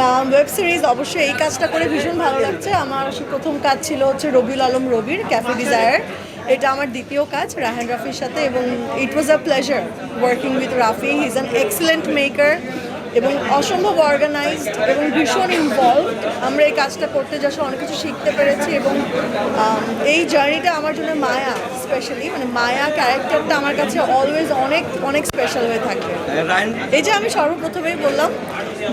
Web series অবশ্যই এই কাজটা করে ভীষণ ভালো লাগছে। আমার প্রথম কাজ ছিল হচ্ছে রবিউল আলম রবির ক্যাফে ডিজায়ার এটা আমার দ্বিতীয় কাজ রাহান রাফির সাথে এবং it was a pleasure working with Rafi he is an excellent maker এবং অসম্ভব অর্গানাইজড এবং ভীষণ ইনভলভ আমরা এই কাজটা করতে সময় অনেক কিছু শিখতে পেরেছি এবং এই জার্নিটা আমার জন্য মায়া স্পেশালি মানে মায়া ক্যারেক্টারটা আমার কাছে অলওয়েজ অনেক অনেক স্পেশাল হয়ে থাকে। এই যে আমি সর্বপ্রথমেই বললাম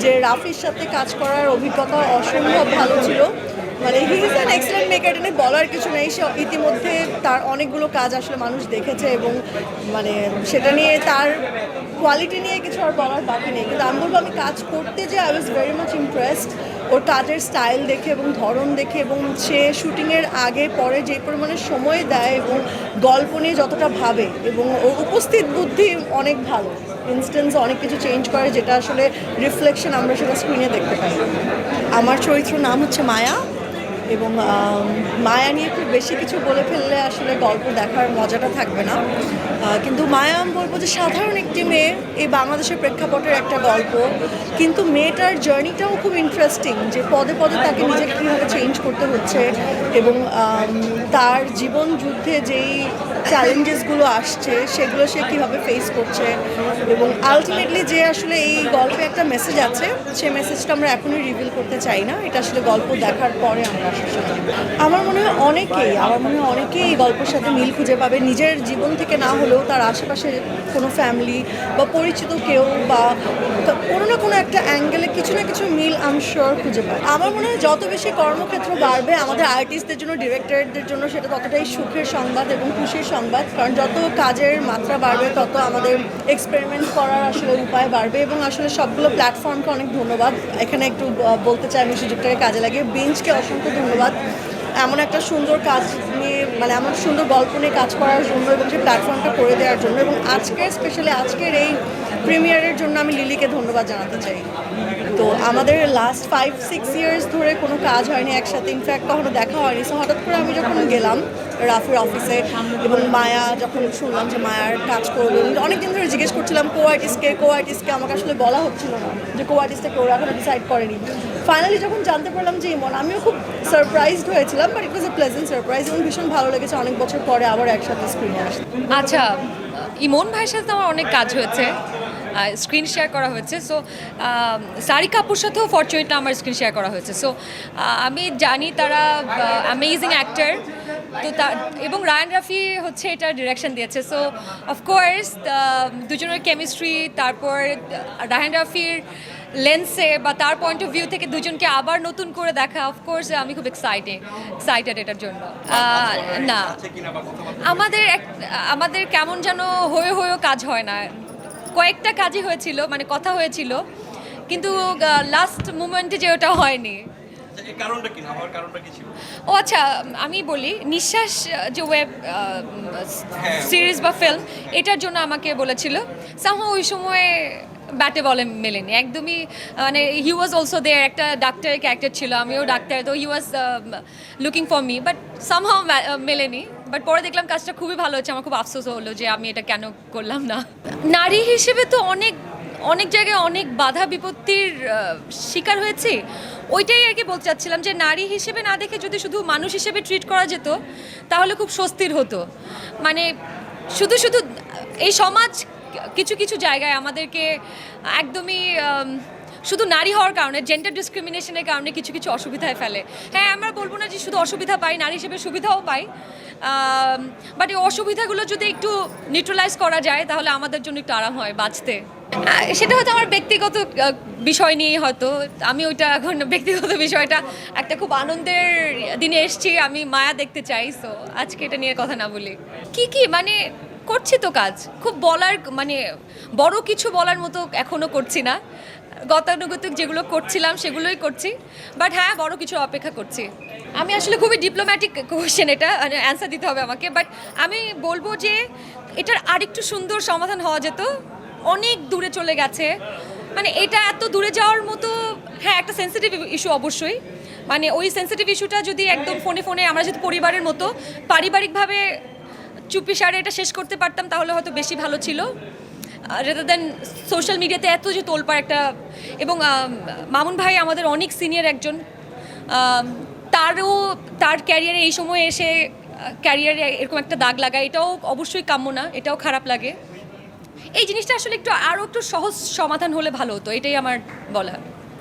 যে রাফির সাথে কাজ করার অভিজ্ঞতা অসম্ভব ভালো ছিল। মানে he is an excellent maker এটা বলার কিছু নেই। সে ইতিমধ্যে তার অনেকগুলো কাজ আসলে মানুষ দেখেছে এবং মানে সেটা নিয়ে তার কোয়ালিটি নিয়ে কিছু আর বলার বাকি নেই। কিন্তু আমি বলব আমি কাজ করতে যে I was very much impressed ওর কাজের স্টাইল দেখে এবং ধরন দেখে এবং সে শুটিংয়ের আগে, পরে যে পরিমাণে সময় দেয় এবং গল্প নিয়ে যতটা ভাবে এবং ওর উপস্থিত বুদ্ধি অনেক ভালো। ইনস্ট্যান্স অনেক কিছু চেঞ্জ করে যেটা আসলে রিফ্লেকশন আমরা সেটা স্ক্রিনে দেখতে পাই। আমার চরিত্র নাম হচ্ছে মায়া। এবং মায়া নিয়ে খুব বেশি কিছু বলে ফেললে আসলে গল্প দেখার মজাটা থাকবে না। কিন্তু মায়া, আমি বলব যে সাধারণ একটি মেয়ে এই বাংলাদেশের প্রেক্ষাপটের একটা গল্প। কিন্তু মেয়েটার জার্নিটাও খুব ইন্টারেস্টিং যে পদে পদে তাকে নিজেকে কীভাবে চেঞ্জ করতে হচ্ছে এবং তার জীবন যুদ্ধে যেই চ্যালেঞ্জেসগুলো আসছে সেগুলো সে কীভাবে ফেস করছে এবং আলটিমেটলি যে আসলে এই গল্পে একটা মেসেজ আছে, সে মেসেজটা আমরা এখনই রিভিল করতে চাই না। এটা আসলে গল্প দেখার পরে আমরা আমার মনে হয় অনেকেই, আমার মনে হয় অনেকেই এই গল্পের সাথে মিল খুঁজে পাবে। নিজের জীবন থেকে না হলেও তার আশেপাশে কোনো ফ্যামিলি বা পরিচিত কেউ বা কোনো না কোনো একটা অ্যাঙ্গেলে কিছু না কিছু মিল আমি শিওর খুঁজে পাই আমার মনে হয় যত বেশি কর্মক্ষেত্র বাড়বে, আমাদের আর্টিস্টদের জন্য ডিরেক্টরদের জন্য সেটা ততটাই সুখের সংবাদ এবং খুশির সংবাদ। কারণ যত কাজের মাত্রা বাড়বে, তত আমাদের এক্সপেরিমেন্ট করার আসলে উপায় বাড়বে এবং আসলে সবগুলো প্ল্যাটফর্মকে অনেক ধন্যবাদ। এখানে একটু বলতে চাই আমি সুযোগটাকে কাজে লাগিয়ে। বেঞ্চকে অসংখ্য ধন্যবাদ। এমন একটা সুন্দর কাজ নিয়ে মানে এমন সুন্দর গল্প নিয়ে কাজ করার জন্য এবং সেই প্ল্যাটফর্মটা করে দেওয়ার জন্য এবং আজকে স্পেশালি আজকের এই প্রিমিয়ারের জন্য আমি লিলিকে ধন্যবাদ জানাতে চাই। তো আমাদের লাস্ট ফাইভ সিক্স ইয়ার্স ধরে কোনো কাজ হয়নি একসাথে ইনফ্যাক্ট কখনো দেখা হয়নি। সো হঠাৎ করে আমি যখন গেলাম রাফির অফিসে এবং মায়া যখন শুনলাম যে মায়ার কাজ করবে অনেকদিন ধরে জিজ্ঞেস করছিলাম, কো আর্টিস্টকে কো আর্টিস্টকে আমাকে আসলে বলা হচ্ছিল না যে কো আর্টিস্টকে ওরা এখনও ডিসাইড করেনি। ফাইনালি যখন জানতে পারলাম যে ইমন, আমিও খুব সারপ্রাইজড হয়েছিলাম but it was a pleasant surprise এবং ভীষণ ভালো লেগেছে অনেক বছর পরে আবার একসাথে স্ক্রিনে আসতে আচ্ছা ইমন ভাইয়ের সাথে আমার অনেক কাজ হয়েছে। স্ক্রিন শেয়ার করা হয়েছে সো সারি কাপুর সাথেও ফর্চুনেটলি আমার স্ক্রিন শেয়ার করা হয়েছে সো আমি জানি তারা অ্যামেজিং অ্যাক্টার তো তা, এবং রায়ান রাফি হচ্ছে এটা ডিরেকশন দিয়েছে। সো অফকোর্স দুজনের কেমিস্ট্রি তারপর রায়ান রাফির লেন্সে বা তার পয়েন্ট অফ ভিউ থেকে দুজনকে আবার নতুন করে দেখা অফকোর্স আমি খুব এক্সাইটেড এক্সাইটেড এটার জন্য। না। আমাদের আমাদের কেমন যেন হয়ে হয়েও কাজ হয় না। কয়েকটা কাজই হয়েছিল মানে কথা হয়েছিল কিন্তু লাস্ট মুমেন্টে যে ওটা হয়নি। কারণটা কি? হওয়ার কারণটা কি ছিল? ও আচ্ছা আমি বলি নিঃশ্বাস যে ওয়েব সিরিজ বা ফিল্ম এটার জন্য আমাকে বলেছিল। সামহ ওই সময়ে ব্যাটে বলে মেলেনি। একদমই মানে হি ওয়াজ অলসো দেয়ার একটা ডাক্তারের ক্যারেক্টার ছিল আমিও ডাক্তার তো he was looking for me but somehow মেলেনি। বাট পরে দেখলাম কাজটা খুবই ভালো হচ্ছে। আমার খুব আফসোস হলো যে আমি এটা কেন করলাম না। নারী হিসেবে তো অনেক অনেক জায়গায় অনেক বাধা বিপত্তির শিকার হয়েছি। ওইটাই আর কি বলতে চাচ্ছিলাম যে নারী হিসেবে না দেখে যদি শুধু মানুষ হিসেবে ট্রিট করা যেত, তাহলে খুব স্বস্তির হতো। মানে শুধু শুধু এই সমাজ কিছু কিছু জায়গায় আমাদেরকে একদমই শুধু নারী হওয়ার কারণে জেন্ডার ডিসক্রিমিনেশনের কারণে কিছু কিছু অসুবিধায় ফেলে। হ্যাঁ আমরা বলব না যে শুধু অসুবিধা পাই, নারী হিসেবে সুবিধাও পাই। বাট এই অসুবিধাগুলো যদি একটু নিউট্রালাইজ করা যায়, তাহলে আমাদের জন্য একটু আরাম হয় বাঁচতে। সেটা হয়তো আমার ব্যক্তিগত বিষয় নিয়ে হয়তো। আমি ওইটা এখন ব্যক্তিগত বিষয়টা, একটা খুব আনন্দের দিনে এসেছি, আমি মায়া দেখতে চাই সো আজকে এটা নিয়ে কথা না বলি। কি কি মানে করছি তো কাজ। খুব বলার মানে বড় কিছু বলার মতো এখনও করছি না। গতানুগতিক যেগুলো করছিলাম, সেগুলোই করছি। বাট হ্যাঁ বড় কিছু অপেক্ষা করছি। আমি আসলে খুবই ডিপ্লোম্যাটিক কোয়েশ্চেন এটা অ্যান্সার দিতে হবে আমাকে। বাট আমি বলব যে, এটার আরেকটু সুন্দর সমাধান হওয়া যেত। অনেক দূরে চলে গেছে। মানে এটা এত দূরে যাওয়ার মতো হ্যাঁ একটা সেন্সিটিভ ইস্যু অবশ্যই। মানে ওই সেন্সিটিভ ইস্যুটা যদি একদম ফোনে ফোনে আমরা যদি পরিবারের মতো পারিবারিকভাবে চুপি সারে এটা শেষ করতে পারতাম, তাহলে হয়তো বেশি ভালো ছিল। রেদার দেন সোশ্যাল মিডিয়াতে এত যে তোলপাড় একটা, এবং মামুন ভাই আমাদের অনেক সিনিয়র একজন। তারও, তার ক্যারিয়ারে এই সময় এসে ক্যারিয়ারে এরকম একটা দাগ লাগা এটাও অবশ্যই কাম্য না, এটাও খারাপ লাগে। এই জিনিসটা আসলে একটু আরও একটু সহজ সমাধান হলে ভালো হতো, এটাই আমার বলা